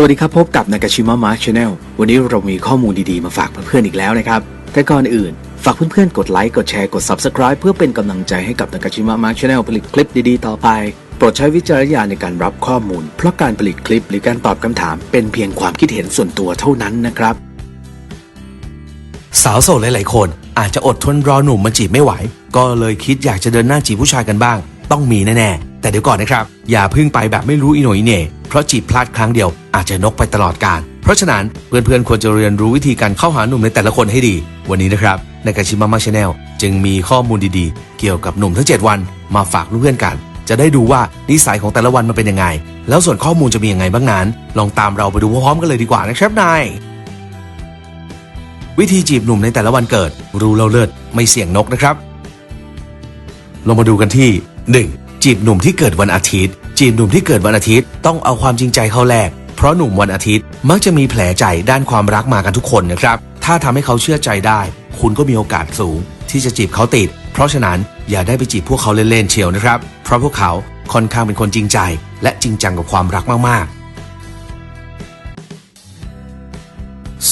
สวัสดีครับ พบกับนากาชิมะมาร์ชแนลวันนี้เรามีข้อมูลดีๆ มาฝากเพื่อนๆอีกแล้วนะครับ แต่ก่อนอื่น ฝากเพื่อนๆ กดไลค์ กดแชร์ กด Subscribe เพื่อเป็นกำลังใจให้กับนากาชิมะมาร์ชแนลผลิตคลิปดีๆ ต่อไป โปรดใช้วิจารณญาณในการรับข้อมูล เพราะการผลิตคลิปหรือการตอบคำถาม เป็นเพียงความคิดเห็นส่วนตัวเท่านั้นนะครับ สาวโสดหลายๆคน อาจจะอดทนรอหนุ่มมาจีบไม่ไหว ก็เลยคิดอยากจะเดินหน้าจีบผู้ชายกันบ้าง ต้องมีแน่ๆ แต่เดี๋ยวก่อนนะครับ อย่าพึ่งไปแบบไม่รู้อีโหนอีเน่เพราะจีบพลาดครั้งเดียวอาจจะนกไปตลอดกาลเพราะฉะนั้นเพื่อนๆ ควรจะเรียนรู้วิธีการเข้าหาหนุ่มในแต่ละคนให้ดี วันนี้นะครับในกาชิมะมาชาแนลจึงมีข้อมูลดีๆ เกี่ยวกับหนุ่มทั้ง 7 วัน มาฝากเพื่อนๆกัน จะได้ดูว่านิสัยของแต่ละวันมันเป็นยังไง แล้วส่วนข้อมูลจะมียังไงบ้างนั้น ลองตามเราไปดูพร้อมๆกันเลยดีกว่านะครับนายวิธีจีบหนุ่มในแต่ละวันเกิด รู้เราเลิศไม่เสี่ยงนกนะครับลงมาดูกันที่ 1. จีบหนุ่มที่เกิดวันอาทิตย์ จีบหนุ่มที่เกิดวันอาทิตย์ต้องเอาความจริงใจเข้าแลกเพราะหนุ่มวันอาทิตย์มักจะมีแผลใจด้านความรักมากันทุกคนนะครับ ถ้าทำให้เขาเชื่อใจได้ คุณก็มีโอกาสสูง ที่จะจีบเขาติด เพราะฉะนั้นอย่าได้ไปจีบพวกเขาเล่นๆเชียวนะครับ เพราะพวกเขาค่อนข้างเป็นคนจริงใจ และจริงจังกับความรักมาก ๆ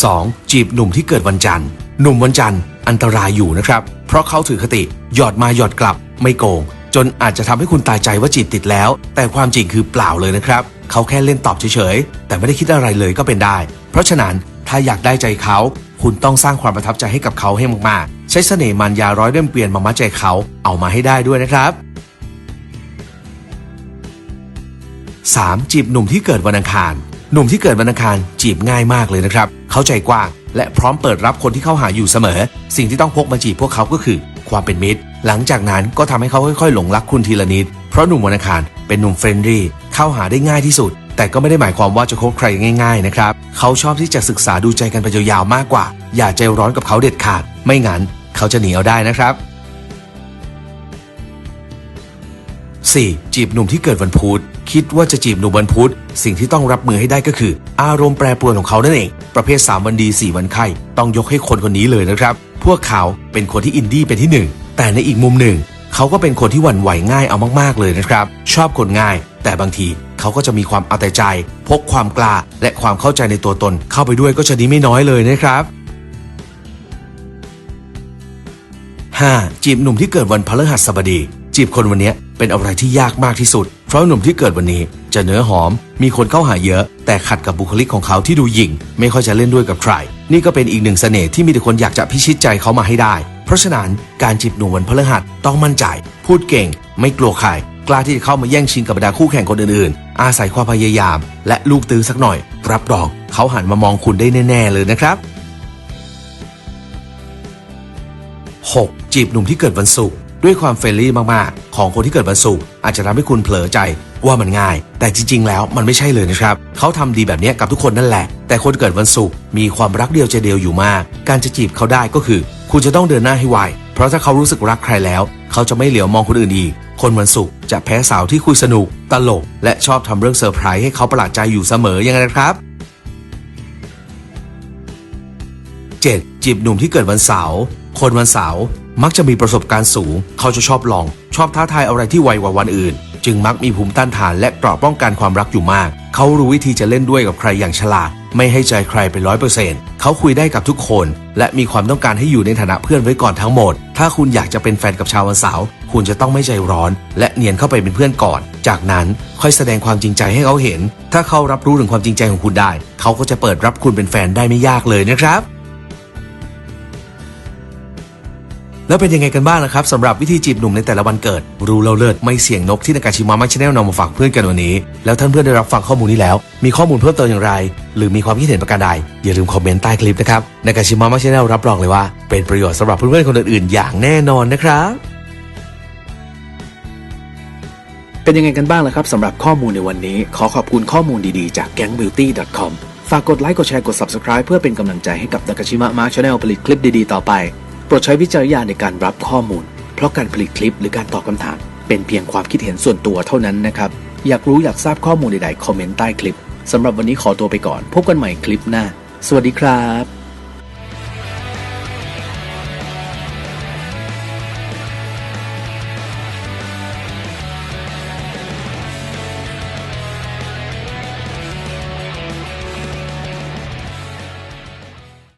2. จีบหนุ่มที่เกิดวันจันทร์ หนุ่มวันจันทร์อันตรายอยู่นะครับ เพราะเขาถือคติหยอดมาหยอดกลับไม่โกงจนอาจจะทำให้คุณตายใจว่าจีบติดแล้ว แต่ความจริงคือเปล่าเลยนะครับ เขาแค่เล่นตอบเฉยๆ แต่ไม่ได้คิดอะไรเลยก็เป็นได้ เพราะฉะนั้นถ้าอยากได้ใจเขา คุณต้องสร้างความประทับใจให้กับเขาให้มากๆ ใช้เสน่ห์มันยาร้อยเล่มเปลี่ยนมามัดใจเขาเอามาให้ได้ด้วยนะครับ 3. จีบหนุ่มที่เกิดวันอังคาร หนุ่มที่เกิดวันอังคารจีบง่ายมากเลยนะครับ เขาใจกว้าง และพร้อมเปิดรับคนที่เข้าหาอยู่เสมอ สิ่งที่ต้องพกมาจีบพวกเขาก็คือ ความเป็นมิตร หลังจากนั้นก็ทำให้เขาค่อยๆ หลงรักคุณทีละนิด เพราะหนุ่มวันอังคารเป็นหนุ่มเฟรนดี้เข้าหาได้ง่ายที่สุด แต่ก็ไม่ได้หมายความว่าจะคบใครง่ายๆนะครับเขาชอบที่จะศึกษาดูใจกันไปยาวๆมากกว่า อย่าใจร้อนกับเขาเด็ดขาด ไม่งั้นเขาจะหนีเอาได้นะครับ 4. จีบหนุ่มที่เกิดวันพุธคิดว่าจะจีบหนุ่มวันพุธสิ่งที่ต้องรับมือให้ได้ก็คือ อารมณ์แปรปรวนของเขานั่นเอง ประเภท 3 วันดี 4 วันไข้ ต้องยกให้คนคนนี้เลยนะครับ พวกเขาเป็นคนที่อินดี้เป็นที่หนึ่งแต่ในอีกมุมหนึ่ง เขาก็เป็นคนที่หวั่นไหวง่ายเอามากๆเลยนะครับ ชอบคนง่าย แต่บางทีเขาก็จะมีความเอาแต่ใจ พกความกล้า และความเข้าใจในตัวตน เข้าไปด้วยก็จะดีไม่น้อยเลยนะครับ 5. จีบหนุ่มที่เกิดวันพฤหัสบดี จีบคนวันนี้เป็นอะไรที่ยากมากที่สุด เพราะหนุ่มที่เกิดวันนี้จะเนื้อหอม มีคนเข้าหาเยอะ แต่ขัดกับบุคลิกของเขาที่ดูหยิ่ง ไม่ค่อยจะเล่นด้วยกับใคร นี่ก็เป็นอีกหนึ่งเสน่ห์ที่มีแต่คนอยากจะพิชิตใจเขามาให้ได้ เพราะฉะนั้นการจีบหนุ่มวันพฤหัสต้องมั่นใจ พูดเก่ง ไม่กลัวใครกล้าที่จะเข้ามาแย่งชิงกับบรรดาคู่แข่งคนอื่นๆ อาศัยความพยายาม และลูกตื้อสักหน่อย รับรองเขาหันมามองคุณได้แน่ ๆ เลยนะครับ 6. จีบหนุ่มที่เกิดวันศุกร์ด้วยความเฟรนลี่มากๆ ของคนที่เกิดวันศุกร์อาจจะทำให้คุณเผลอใจ ว่ามันง่าย แต่จริง ๆ แล้วมันไม่ใช่เลยนะครับเขาทำดีแบบนี้กับทุกคนนั่นแหละ แต่คนเกิดวันศุกร์มีความรักเดียวใจเดียวอยู่มาก การจะจีบเขาได้ก็คือ คุณจะต้องเดินหน้าให้ไวเพราะถ้าเขารู้สึกรักใครแล้ว เขาจะไม่เหลียวมองคนอื่นอีกคนวันศุกร์จะแพ้สาวที่คุยสนุก ตลก และชอบทำเรื่องเซอร์ไพรส์ให้เขาประหลาดใจอยู่เสมอยังไงนะครับ 7. จีบหนุ่มที่เกิดวันเสาร์คนวันเสาร์ มักจะมีประสบการณ์สูง เขาจะชอบลอง ชอบท้าทายอะไรที่ไวกว่าวันอื่น จึงมักมีภูมิต้านทานและเกราะป้องกันความรักอยู่มาก เขารู้วิธีจะเล่นด้วยกับใครอย่างฉลาด ไม่ให้ใจใครเป็นร้อยเปอร์เซ็นต์เขาคุยได้กับทุกคน และมีความต้องการให้อยู่ในฐานะเพื่อนไว้ก่อนทั้งหมด ถ้าคุณอยากจะเป็นแฟนกับชาววันเสาร์คุณจะต้องไม่ใจร้อน และเนียนเข้าไปเป็นเพื่อนก่อน จากนั้นค่อยแสดงความจริงใจให้เขาเห็น ถ้าเขารับรู้ถึงความจริงใจของคุณได้ เขาก็จะเปิดรับคุณเป็นแฟนได้ไม่ยากเลยนะครับ แล้วเป็นยังไงกันบ้างนะครับสำหรับวิธีจีบหนุ่มในแต่ละวันเกิด รู้เราเลิศไม่เสี่ยงนกที่นากาชิมะมาชแนลนำมาฝากเพื่อนกันวันนี้ แล้วท่านเพื่อนได้รับฟังข้อมูลนี้แล้ว มีข้อมูลเพิ่มเติมอย่างไร หรือมีความคิดเห็นประการใด อย่าลืมคอมเมนต์ใต้คลิปนะครับนากาชิมะมาชแนลรับรองเลยว่า เป็นประโยชน์สำหรับเพื่อนๆคนอื่นๆ อย่างแน่นอนนะครับเป็นยังไงกันบ้างล่ะครับสำหรับข้อมูลในวันนี้ ขอขอบคุณข้อมูลดีๆจาก gangbeauty.com ฝากกดไลค์กดแชร์กด Subscribe เพื่อเป็นกำลังใจให้กับนากาชิมะมาชแนลผลิตคลิปดีๆ ต่อไป โปรดใช้วิจารณญาณในการรับข้อมูล เพราะการผลิตคลิปหรือการตอบคำถาม เป็นเพียงความคิดเห็นส่วนตัวเท่านั้นนะครับ อยากรู้อยากทราบข้อมูลใดๆคอมเมนต์ใต้คลิปสำหรับวันนี้ขอตัวไปก่อน พบกันใหม่คลิปหน้า สวัสดีครับ